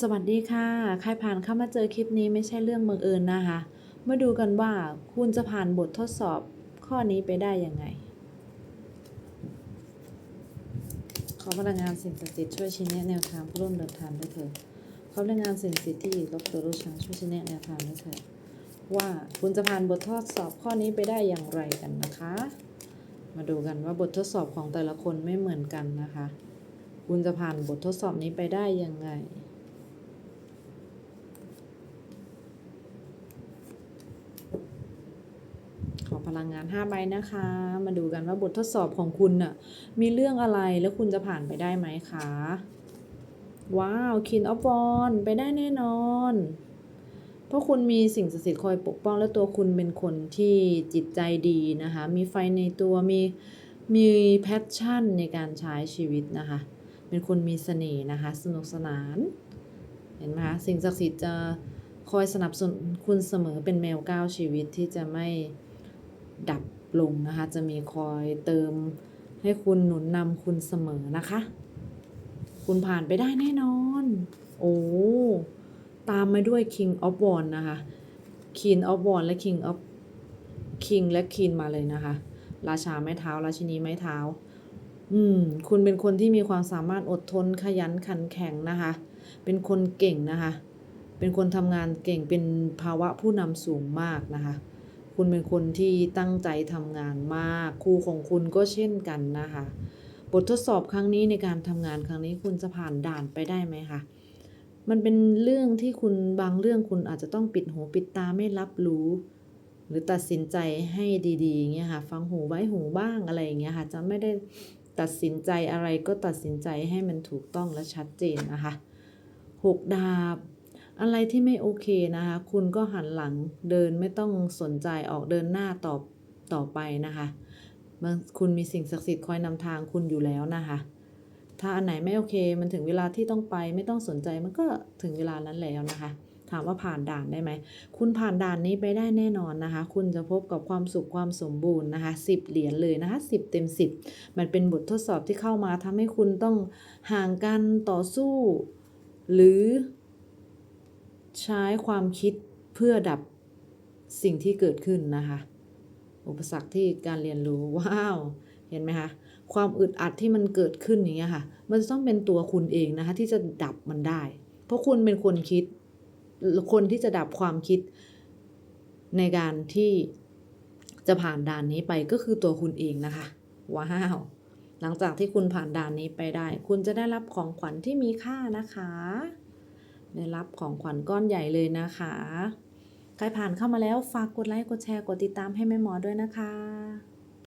สวัสดีค่ะ ใครผ่านเข้ามาเจอคลิปนี้ไม่ใช่เรื่องบังเอิญนะคะ มาดูกันว่าคุณจะผ่านบททดสอบข้อนี้ไปได้ยังไง ขอพลังงานสิ่งศักดิ์สิทธิ์ช่วยชี้แนะแนวทางผู้ร่วมเดินทางด้วยเถิดขอพลังงานสิ่งศักดิ์สิทธิ์ที่ลบตัวรู้ช้างช่วยชี้แนะแนวทางด้วยเถิดว่าคุณจะผ่านบททดสอบข้อนี้ไปได้อย่างไรกันนะคะ มาดูกันว่าบททดสอบของแต่ละคนไม่เหมือนกันนะคะ คุณจะผ่านบททดสอบนี้ไปได้ยังไง ขอ พลังงาน5ใบนะคะ มาดูกันว่าบททดสอบของคุณน่ะมีเรื่องอะไรแล้วคุณจะผ่านไปได้ไหมคะ ว้าวคินออฟบอลไปได้แน่นอน เพราะคุณมีสิ่งศักดิ์สิทธิ์คอยปกป้องและตัวคุณเป็นคนที่จิตใจดีนะคะ มีไฟในตัวมีมีแพชชั่นในการใช้ชีวิตนะคะ เป็นคนมีเสน่ห์นะคะ สนุกสนาน เห็นไหมคะสิ่งศักดิ์สิทธิ์จะคอยสนับสนุนคุณเสมอเป็นแมวก้าวชีวิตที่จะไม่ ดับลงนะคะ จะมีคอยเติมให้คุณหนุนนำคุณเสมอนะคะ คุณผ่านไปได้แน่นอน โอ้ ตามมาด้วย King of w a n d นะคะ King of w a n d และ King of King และ King มาเลยนะคะ ราชาไม้เท้า ราชินีไม้เท้า อืม คุณเป็นคนที่มีความสามารถอดทนขยันขันแข็งนะคะ เป็นคนเก่งนะคะ เป็นคนทำงานเก่งเป็นภาวะผู้นำสูงมากนะคะ คุณเป็นคนที่ตั้งใจทำงานมากครูของคุณก็เช่นกันนะคะ บททดสอบครั้งนี้ในการทำงานครั้งนี้คุณจะผ่านด่านไปได้ไหมคะมันเป็นเรื่องที่คุณบางเรื่องคุณอาจจะต้องปิดหูปิดตาไม่รับรู้ หรือตัดสินใจให้ดีๆอย่างเงี้ยค่ะ ฟังหูไว้หูบ้างอะไรอย่างเงี้ยค่ะ จะไม่ได้ตัดสินใจอะไรก็ตัดสินใจให้มันถูกต้องและชัดเจนนะคะหกดาบ อะไรที่ไม่โอเคนะคะ คุณก็หันหลังเดินไม่ต้องสนใจออกเดินหน้าต่อต่อไปนะคะคุณมีสิ่งศักดิ์สิทธิ์คอยนำทางคุณอยู่แล้วนะคะ ถ้าอันไหนไม่โอเค มันถึงเวลาที่ต้องไปไม่ต้องสนใจมันก็ถึงเวลานั้นแล้วนะคะ ถามว่าผ่านด่านได้ไหม คุณผ่านด่านนี้ไปได้แน่นอนนะคะ คุณจะพบกับความสุขความสมบูรณ์นะคะสิบเหรียญเลยนะคะสิบเต็มสิบมันเป็นบททดสอบที่เข้ามาทำให้คุณต้องห่างกันต่อสู้ หรือ ใช้ความคิดเพื่อดับสิ่งที่เกิดขึ้นนะคะ อุปสรรคที่การเรียนรู้ว้าว เห็นไหมคะ ความอึดอัดที่มันเกิดขึ้นอย่างเงี้ยค่ะ มันจะต้องเป็นตัวคุณเองนะคะ ที่จะดับมันได้ เพราะคุณเป็นคนคิด คนที่จะดับความคิดในการที่จะผ่านด่านนี้ไปก็คือตัวคุณเองนะคะ ว้าว หลังจากที่คุณผ่านด่านนี้ไปได้ คุณจะได้รับของขวัญที่มีค่านะคะ ได้รับของขวัญก้อนใหญ่เลยนะคะ ใครผ่านเข้ามาแล้วฝากกดไลค์ กดแชร์ กดติดตามให้แม่หมอด้วยนะคะ